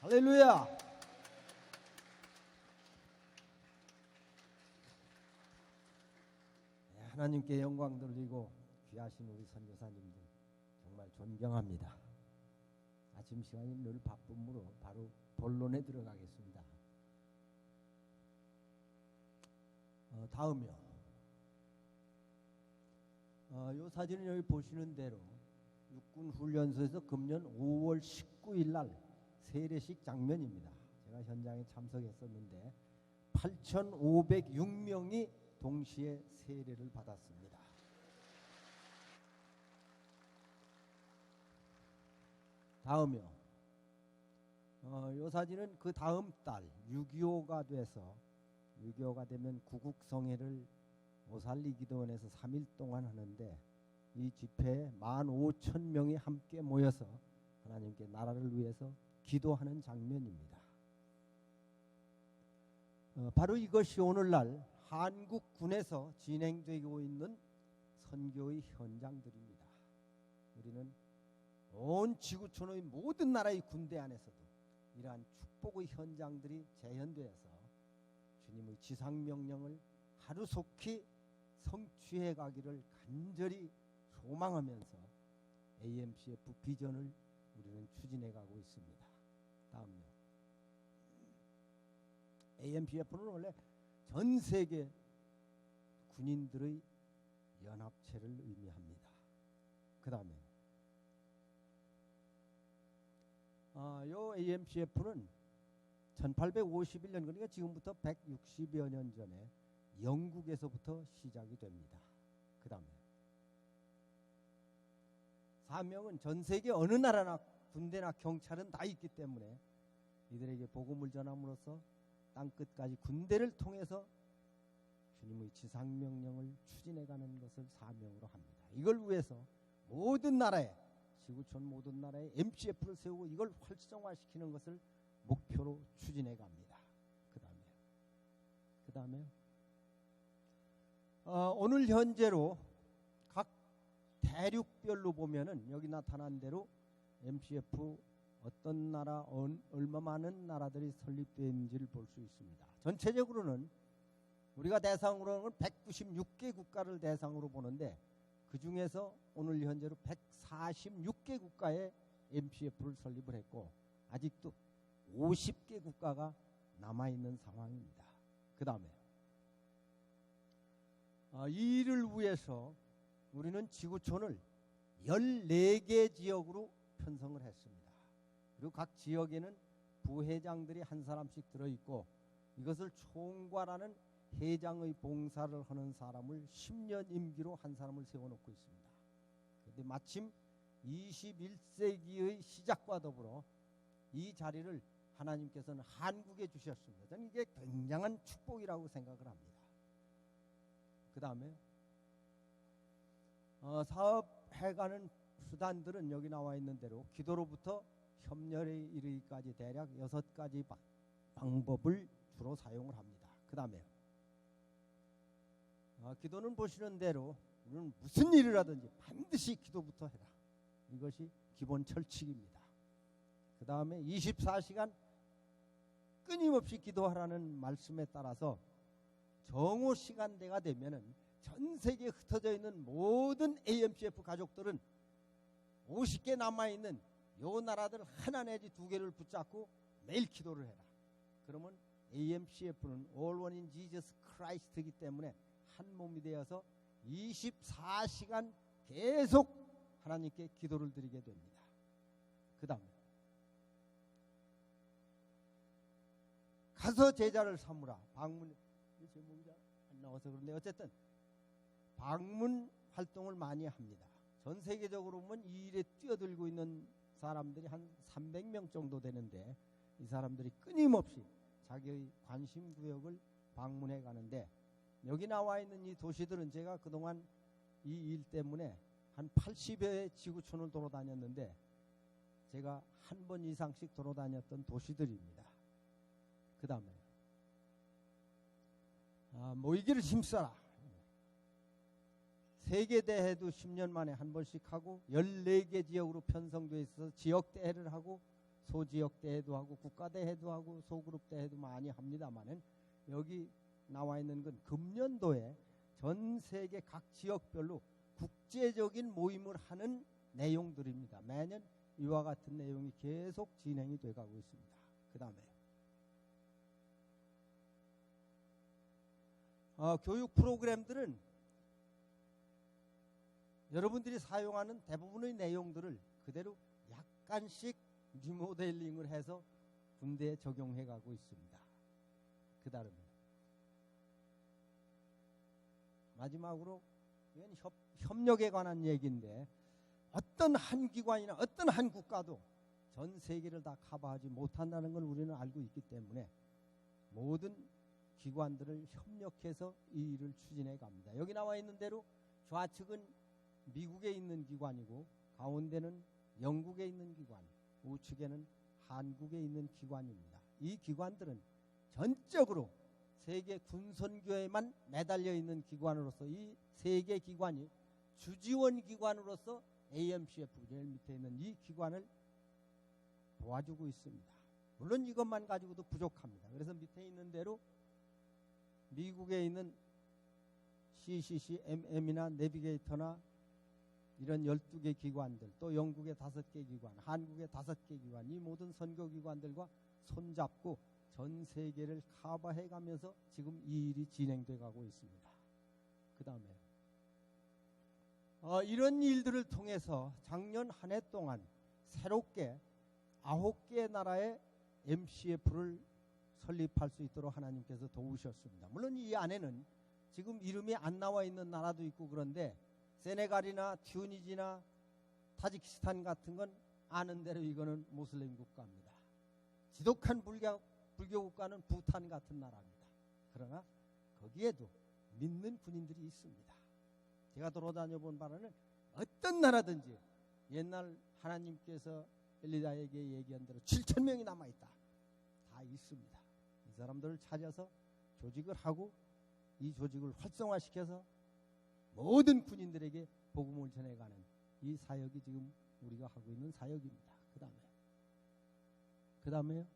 할렐루야. 네, 하나님께 영광 돌리고 귀하신 우리 선교사님들 정말 존경합니다. 아침 시간이 늘 바쁨으로 바로 본론에 들어가겠습니다. 어, 다음이요. 어, 이 사진은 여기 보시는 대로 육군 훈련소에서 금년 5월 19일 날 세례식 장면입니다. 제가 현장에 참석했었는데 8,506명이 동시에 세례를 받았습니다. 다음이요. 어, 이 사진은 그 다음 달 6.25가 돼서 6.25가 되면 구국성회를 오살리 기도원에서 3일 동안 하는데 이 집회에 15,000명이 함께 모여서 하나님께 나라를 위해서 기도하는 장면입니다. 어, 바로 이것이 오늘날 한국 군에서 진행되고 있는 선교의 현장들입니다. 우리는 온 지구촌의 모든 나라의 군대 안에서도 이러한 축복의 현장들이 재현되어서 주님의 지상 명령을 하루속히 성취해 가기를 간절히 소망하면서 AMCF 비전을 우리는 추진해 가고 있습니다. 다음요. AMPF는 원래 전 세계 군인들의 연합체를 의미합니다. 그 다음에 아, 요 AMCF는 1851년 그러니까 지금부터 160여 년 전에 영국에서부터 시작이 됩니다. 그 다음에 사명은 전 세계 어느 나라나 군대나 경찰은 다 있기 때문에 이들에게 복음을 전함으로써 땅 끝까지 군대를 통해서 주님의 지상 명령을 추진해가는 것을 사명으로 합니다. 이걸 위해서 모든 나라에 지구촌 모든 나라에 MCF를 세우고 이걸 활성화시키는 것을 목표로 추진해 갑니다. 그 다음에 그 다음에 어, 오늘 현재로 각 대륙별로 보면은 여기 나타난 대로 MCF 어떤 나라 언- 얼마 많은 나라들이 설립되어 있는지를 볼 수 있습니다. 전체적으로는 우리가 대상으로는 196개 국가를 대상으로 보는데 그 중에서 오늘 현재로 146개 국가에 MCF를 설립을 했고 아직도 50개 국가가 남아 있는 상황입니다. 그 다음에 어, 이 일을 위해서 우리는 지구촌을 14개 지역으로 편성을 했습니다. 그리고 각 지역에는 부회장들이 한 사람씩 들어있고 이것을 총괄하는 회장의 봉사를 하는 사람을 10년 임기로 한 사람을 세워놓고 있습니다. 그런데 마침 21세기의 시작과 더불어 이 자리를 하나님께서는 한국에 주셨습니다. 저는 이게 굉장한 축복이라고 생각을 합니다. 그 다음에 어, 사업해가는 수단들은 여기 나와 있는 대로 기도로부터 협렬에 이르기까지 대략 여섯 가지 바- 방법을 주로 사용을 합니다. 그 다음에 어, 기도는 보시는 대로 우리는 무슨 일을 하든지 반드시 기도부터 해라. 이것이 기본 철칙입니다. 그 다음에 24시간 끊임없이 기도하라는 말씀에 따라서 정오 시간대가 되면은 전 세계에 흩어져 있는 모든 AMCF 가족들은 50개 남아 있는 요 나라들 하나 내지 두 개를 붙잡고 매일 기도를 해라. 그러면 AMCF는 All One in Jesus Christ이기 때문에 한 몸이 되어서 24시간 계속 하나님께 기도를 드리게 됩니다. 그 다음에 가서 제자를 삼으라. 방문 이 제목이 잘안 나와서 그런데 어쨌든 방문 활동을 많이 합니다. 전 세계적으로 보면 이 일에 뛰어들고 있는 사람들이 한 300명 정도 되는데 이 사람들이 끊임없이 자기의 관심 구역을 방문해 가는데 여기 나와 있는 이 도시들은 제가 그동안 이 일 때문에 한 80여의 지구촌을 돌아다녔는데 제가 한 번 이상씩 돌아다녔던 도시들입니다. 그 다음에 아, 모이기를 힘써라. 세계대회도 10년 만에 한 번씩 하고 14개 지역으로 편성되어 있어서 지역대회를 하고 소지역 대회도 하고 국가 대회도 하고 소그룹 대회도 많이 합니다만은 여기 나와 있는 건 금년도에 전 세계 각 지역별로 국제적인 모임을 하는 내용들입니다. 매년 이와 같은 내용이 계속 진행이 돼 가고 있습니다. 그 다음에 어, 교육 프로그램들은 여러분들이 사용하는 대부분의 내용들을 그대로 약간씩 리모델링을 해서 군대에 적용해 가고 있습니다. 그 다음에 마지막으로 협, 협력에 관한 얘기인데 어떤 한 기관이나 어떤 한 국가도 전 세계를 다 커버하지 못한다는 걸 우리는 알고 있기 때문에 모든 기관들을 협력해서 이 일을 추진해 갑니다. 여기 나와 있는 대로 좌측은 미국에 있는 기관이고 가운데는 영국에 있는 기관, 우측에는 한국에 있는 기관입니다. 이 기관들은 전적으로 세계 군선교에만 매달려 있는 기관으로서 이 세계 기관이 주지원 기관으로서 AMCF 제일 밑에 있는 이 기관을 도와주고 있습니다. 물론 이것만 가지고도 부족합니다. 그래서 밑에 있는 대로 미국에 있는 CCC, MM이나 내비게이터나 이런 12개 기관들, 또 영국의 5개 기관, 한국의 5개 기관, 이 모든 선교기관들과 손잡고 전 세계를 커버해 가면서 지금 이 일이 진행돼 가고 있습니다. 그 다음에 어, 이런 일들을 통해서 작년 한 해 동안 새롭게 아홉 개 나라의 MCF를 설립할 수 있도록 하나님께서 도우셨습니다. 물론 이 안에는 지금 이름이 안 나와 있는 나라도 있고 그런데 세네갈이나 튜니지나 타지키스탄 같은 건 아는 대로 이거는 모슬림 국가입니다. 지독한 불교, 불교 국가는 부탄 같은 나라입니다. 그러나 거기에도 믿는 군인들이 있습니다. 제가 돌아다녀 본 바로는 어떤 나라든지 옛날 하나님께서 엘리다에게 얘기한 대로 7천 명이 남아 있다. 다 있습니다. 이 사람들을 찾아서 조직을 하고 이 조직을 활성화시켜서 모든 군인들에게 복음을 전해가는 이 사역이 지금 우리가 하고 있는 사역입니다. 그 다음에 그 다음에요.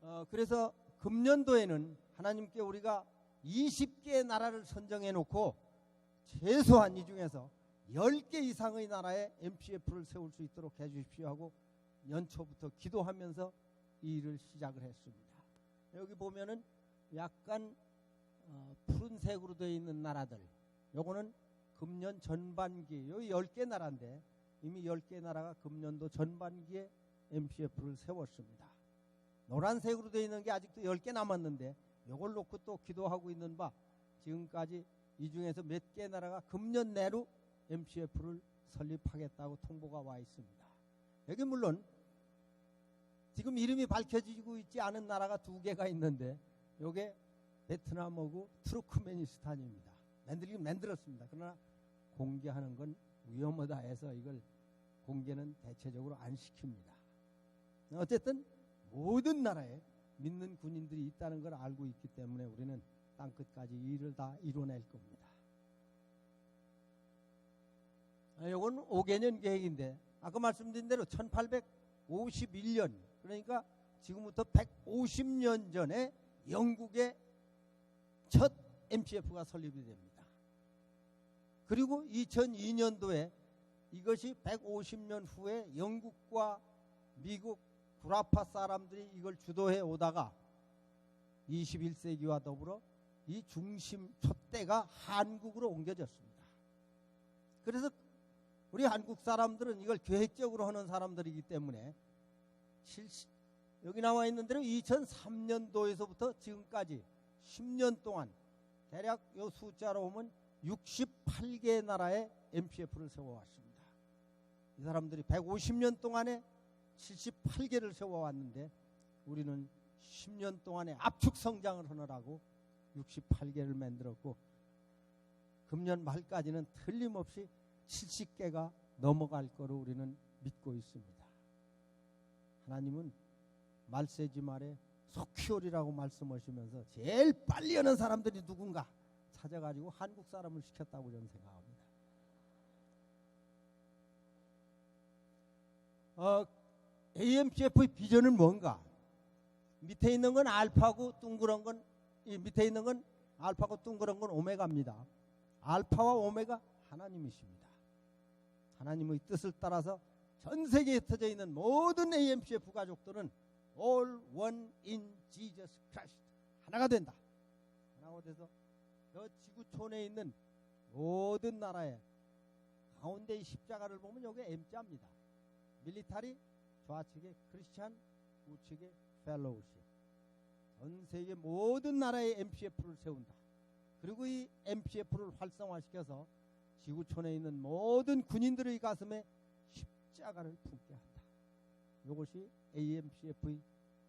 어, 그래서 금년도에는 하나님께 우리가 20개의 나라를 선정해 놓고 최소한 이 중에서 10개 이상의 나라에 MPF를 세울 수 있도록 해 주십시오 하고 연초부터 기도하면서 이 일을 시작을 했습니다. 여기 보면은 약간 어, 푸른색으로 되어 있는 나라들 요거는 금년 전반기 여기 10개 나라인데 이미 10개 나라가 금년도 전반기에 MPF를 세웠습니다. 노란색으로 되어 있는 게 아직도 10개 남았는데 요걸 놓고 또 기도하고 있는 바 지금까지 이 중에서 몇 개 나라가 금년 내로 MCF를 설립하겠다고 통보가 와 있습니다. 여기 물론 지금 이름이 밝혀지고 있지 않은 나라가 두 개가 있는데 요게 베트남하고 투르크메니스탄입니다. 만들긴 만들었습니다. 그러나 공개하는 건 위험하다 해서 이걸 공개는 대체적으로 안 시킵니다. 어쨌든 모든 나라에 믿는 군인들이 있다는 걸 알고 있기 때문에 우리는 땅 끝까지 일을 다 이뤄낼 겁니다. 이건 아, 5개년 계획인데 아까 말씀드린 대로 1851년 그러니까 지금부터 150년 전에 영국의 첫 MCF가 설립이 됩니다. 그리고 2002년도에 이것이 150년 후에 영국과 미국 구라파 사람들이 이걸 주도해 오다가 21세기와 더불어 이 중심 촛대가 한국으로 옮겨졌습니다. 그래서 우리 한국 사람들은 이걸 계획적으로 하는 사람들이기 때문에 70, 여기 나와 있는 대로 2003년도에서부터 지금까지 10년 동안 대략 요 숫자로 보면 68개 나라의 MPF를 세워왔습니다. 이 사람들이 150년 동안에 78개를 세워왔는데 우리는 10년 동안에 압축 성장을 하느라고 68개를 만들었고 금년 말까지는 틀림없이 70개가 넘어갈 거로 우리는 믿고 있습니다. 하나님은 말세지 말에 속히오리라고 말씀하시면서 제일 빨리 하는 사람들이 누군가 찾아가지고 한국 사람을 시켰다고 저는 생각합니다. 어, AMCF의 비전은 뭔가? 밑에 있는 건 알파고 둥그런 건 이 밑에 있는 건 알파고 둥그런 건 오메가입니다. 알파와 오메가 하나님이십니다. 하나님의 뜻을 따라서 전 세계에 흩어져 있는 모든 AMCF 가족들은 all one in Jesus Christ 하나가 된다. 하나가 돼서 저 지구촌에 있는 모든 나라의 가운데 이 십자가를 보면 여기 M자입니다. 밀리타리 좌측에 크리스찬 우측에 펠로우십 전 세계 모든 나라의 MCF를 세운다. 그리고 이 MCF를 활성화시켜서 지구촌에 있는 모든 군인들의 가슴에 십자가를 품게 한다. 이것이 AMCF의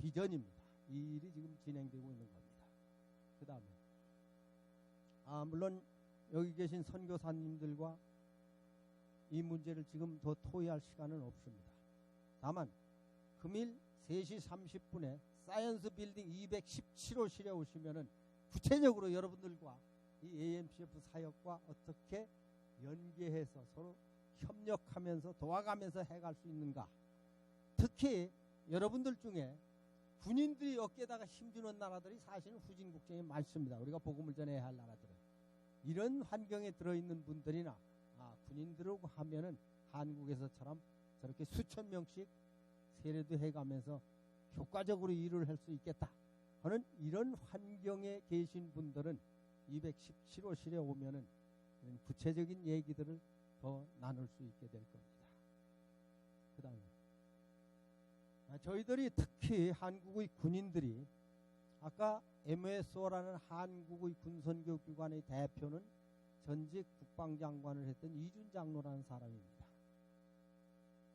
비전입니다. 이 일이 지금 진행되고 있는 겁니다. 그 다음에 아 물론 여기 계신 선교사님들과 이 문제를 지금 더 토의할 시간은 없습니다. 다만 금일 3시 30분에 사이언스 빌딩 217호실에 오시면은 구체적으로 여러분들과 이 AMCF 사역과 어떻게 연계해서 서로 협력하면서 도와가면서 해갈 수 있는가. 특히 여러분들 중에 군인들이 어깨에다가 힘주는 나라들이 사실은 후진 국경에 많습니다. 우리가 복음을 전해야 할 나라들은 이런 환경에 들어있는 분들이나 아, 군인들하고 하면은 한국에서처럼 저렇게 수천 명씩 세례도 해가면서 효과적으로 일을 할 수 있겠다 하는 이런 환경에 계신 분들은 217호실에 오면은 구체적인 얘기들을 더 나눌 수 있게 될 겁니다. 그 다음에 아, 저희들이 특히 한국의 군인들이 아까 MSO라는 한국의 군선교육기관의 대표는 전직 국방장관을 했던 이준 장로라는 사람입니다.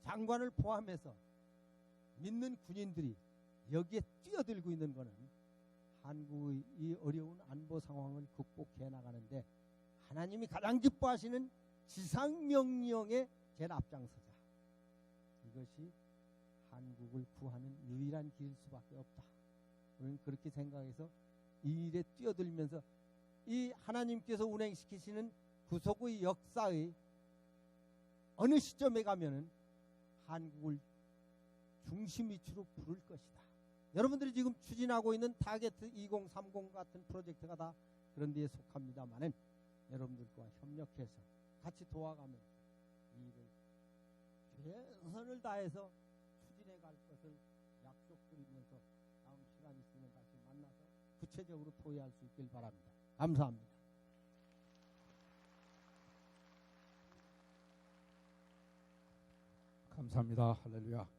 장관을 포함해서 믿는 군인들이 여기에 뛰어들고 있는 것은 한국의 이 어려운 안보 상황을 극복해 나가는데 하나님이 가장 기뻐하시는 지상명령의 제일 앞장서자. 이것이 한국을 구하는 유일한 길 수밖에 없다. 그렇게 생각해서 이 일에 뛰어들면서 이 하나님께서 운행시키시는 구속의 역사의 어느 시점에 가면은 한국을 중심 위치로 부를 것이다. 여러분들이 지금 추진하고 있는 타겟 2030 같은 프로젝트가 다 그런 데에 속합니다만은 여러분들과 협력해서 같이 도와가면서 이 일을 최선을 다해서 추진해 갈 것을 약속드리면서 다음 시간 있으면 다시 만나서 구체적으로 토의할 수 있길 바랍니다. 감사합니다. 감사합니다. 할렐루야.